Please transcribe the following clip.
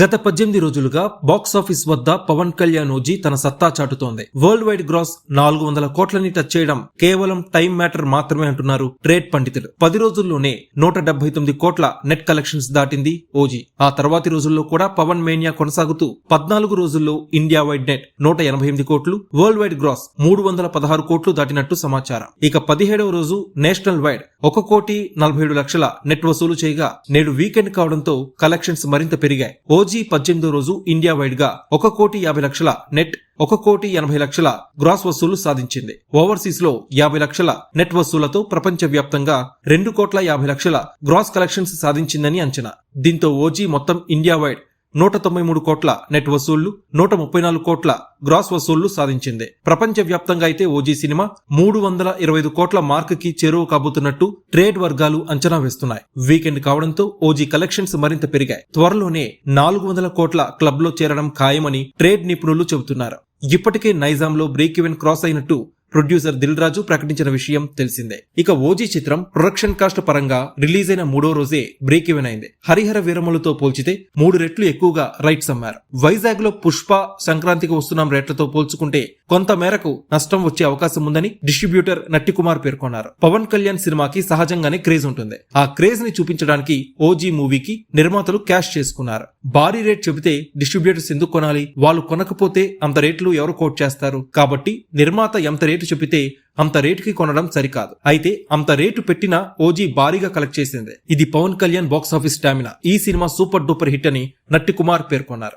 గత పద్దెనిమిది రోజులుగా బాక్స్ ఆఫీస్ వద్ద పవన్ కళ్యాణ్ ఓజీ తన సత్తా చాటుతోంది. వరల్డ్ వైడ్ గ్రాస్ నాలుగు వందల కోట్లని టచ్ చేయడం కేవలం టైం మ్యాటర్ మాత్రమే అంటున్నారు ట్రేడ్ పండితులు. పది రోజుల్లోనే నూట డెబ్బై తొమ్మిది కోట్ల నెట్ కలెక్షన్స్ దాటింది ఓజీ. ఆ తర్వాతి రోజుల్లో కూడా పవన్ మేనియా కొనసాగుతూ పద్నాలుగు రోజుల్లో ఇండియా వైడ్ నెట్ నూట ఎనభై ఎనిమిది కోట్లు వరల్డ్ వైడ్ గ్రాస్ మూడు వందల పదహారు కోట్లు దాటినట్టు సమాచారం. ఇక పదిహేడవ రోజు నేషనల్ వైడ్ ఒక కోటి నలభై ఏడు లక్షల నెట్ వసూలు చేయగా నేడు వీకెండ్ కావడంతో కలెక్షన్స్ మరింత పెరిగాయి. రోజీ పద్దెనిమిదో రోజు ఇండియా వైడ్గా ఒక కోటి యాభై లక్షల నెట్ ఒక కోటి ఎనభై లక్షల గ్రాస్ వసూలు సాధించింది. ఓవర్సీస్లో యాభై లక్షల నెట్ వసూలతో ప్రపంచ వ్యాప్తంగా రెండు కోట్ల యాభై లక్షల గ్రాస్ కలెక్షన్స్ సాధించిందని అంచనా. దీంతో ఓజీ మొత్తం ఇండియా వైడ్ నూట తొంభై మూడు కోట్ల నెట్ వసూళ్ళు నూట ముప్పై నాలుగు కోట్ల గ్రాస్ వసూళ్ళు సాధించింది. ప్రపంచ వ్యాప్తంగా అయితే ఓజీ సినిమా మూడు వందల ఇరవై ఐదు కోట్ల మార్క్కి చేరువ కాబోతున్నట్టు ట్రేడ్ వర్గాలు అంచనా వేస్తున్నాయి. వీకెండ్ కావడంతో ఓజీ కలెక్షన్స్ మరింత పెరిగాయి. త్వరలోనే నాలుగు వందల కోట్ల క్లబ్లో చేరడం ఖాయమని ట్రేడ్ నిపుణులు చెబుతున్నారు. ఇప్పటికే నైజాంలో బ్రేక్ ఈవెన్ క్రాస్ అయినట్టు ప్రొడ్యూసర్ దిల్ రాజు ప్రకటించిన విషయం తెలిసిందే. ఇక ఓజీ చిత్రం ప్రొడక్షన్ కాస్ట్ పరంగా రిలీజ్ అయిన మూడో రోజే బ్రేక్ ఈవెన్ అయింది. హరిహర వీరములతో పోల్చితే మూడు రెట్లు ఎక్కువగా రైట్స్ అమ్మారు. వైజాగ్లో పుష్ప సంక్రాంతికి వస్తున్నాం రేట్లతో పోల్చుకుంటే కొంత మేరకు నష్టం వచ్చే అవకాశం ఉందని డిస్ట్రిబ్యూటర్ నట్టి కుమార్ పేర్కొన్నారు. పవన్ కళ్యాణ్ సినిమాకి సహజంగానే క్రేజ్ ఉంటుంది. ఆ క్రేజ్ని చూపించడానికి ఓజీ మూవీకి నిర్మాతలు క్యాష్ చేసుకున్నారు. భారీ రేట్ చెబితే డిస్ట్రిబ్యూటర్స్ ఎందుకు కొనాలి? వాళ్ళు కొనకపోతే అంత రేట్లు ఎవరు కోట్ చేస్తారు? కాబట్టి నిర్మాత ఎంత రేటు చెప్పితే అంత రేటుకి కొనడం సరికాదు. అయితే అంత రేటు పెట్టిన ఓజీ భారీగా కలెక్ట్ చేసింది. ఇది Pawan Kalyan box office stamina. ఈ సినిమా సూపర్ డూపర్ హిట్ అని నట్టి కుమార్ పేర్కొన్నారు.